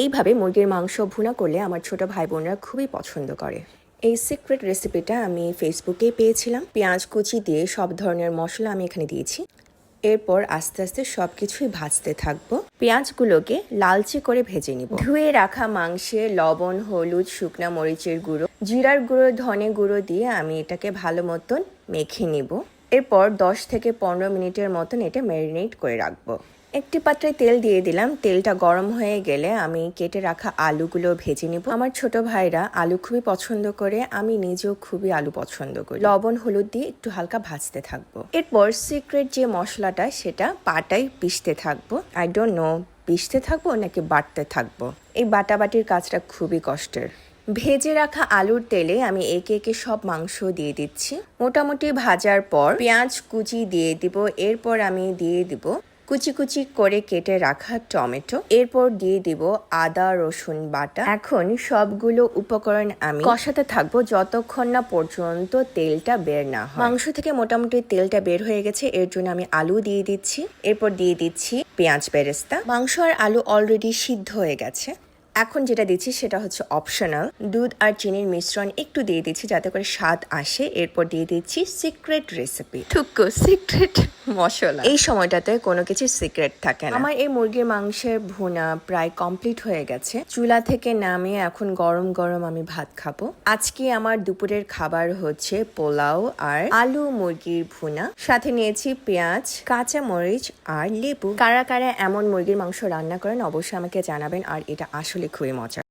এইভাবে মুরগির মাংস ভুনা করলে আমার ছোট ভাই বোনরা খুবই পছন্দ করে। এই সিক্রেট রেসিপিটা আমি ফেসবুকে পেয়েছিলাম। পেঁয়াজ কুচি দিয়ে সব ধরনের মশলা আমি এখানে দিয়েছি। এরপর আস্তে আস্তে সব কিছুই ভাজতে থাকব। পেঁয়াজগুলোকে লালচে করে ভেজে নিব। ধুয়ে রাখা মাংসে লবণ, হলুদ, শুকনা মরিচের গুঁড়ো, জিরার গুঁড়ো, ধনে গুঁড়ো দিয়ে আমি এটাকে ভালো মতন মেখে নিব। এরপর দশ থেকে পনেরো মিনিটের মতন এটা ম্যারিনেট করে রাখব। একটি পাত্রে তেল দিয়ে দিলাম। তেলটা গরম হয়ে গেলে আমি কেটে রাখা আলুগুলো ভেজে নিব। আমার ছোট ভাইরা আলু খুবই পছন্দ করে, আমি নিজেও খুবই আলু পছন্দ করি। লবণ, হলুদ দিয়ে একটু হালকা ভাজতে থাকব। এরপর সিক্রেট যে মশলাটা, সেটা পাটায় পিষতে থাকব। আই ডোন্ট নো পিষতে থাকব নাকি বাটতে থাকব? এই বাটাবাটির কাজটা খুবই কষ্টের। ভেজে রাখা আলুর তেলে আমি একে একে সব মাংস দিয়ে দিচ্ছি। মোটামুটি ভাজার পর পেঁয়াজ কুচি দিয়ে দিব, এরপর আমি দিয়ে দিব কুচি কুচি করে কেটে রাখা টমেটো, এরপর দিয়ে দিব আদা, রসুন বাটা। এখন সবগুলো উপকরণ আমি কষাতে থাকব যতক্ষণ না পর্যন্ত তেলটা বের না হয়। মাংস থেকে মোটামুটি তেলটা বের হয়ে গেছে, এর জন্য আমি আলু দিয়ে দিচ্ছি। এরপর দিয়ে দিচ্ছি পেঁয়াজ বেরেস্তা। মাংস আর আলু অলরেডি সিদ্ধ হয়ে গেছে। এখন যেটা দিচ্ছি সেটা হচ্ছে অপশনাল দুধ আর চিনির মিশ্রণ একটু দিয়ে দিচ্ছি যাতে করে স্বাদ আসে। এরপর দিয়ে দিচ্ছি সিক্রেট রেসিপি টুকু সিক্রেট মশলা। এই সময়টাতে কোনো কিছু সিক্রেট থাকে না। আমার এই মুরগির মাংসের ভুনা প্রায় কমপ্লিট হয়ে গেছে। চুলা থেকে নামিয়ে এখন গরম গরম আমি ভাত খাব। আজকে আমার দুপুরের খাবার হচ্ছে পোলাও আর আলু মুরগির ভুনা। সাথে নিয়েছি পেঁয়াজ কাঁচা মরিচ আর লেবু। কারা কারা এমন মুরগির মাংস রান্না করেন অবশ্যই আমাকে জানাবেন। আর এটা আসলে খুবই মজা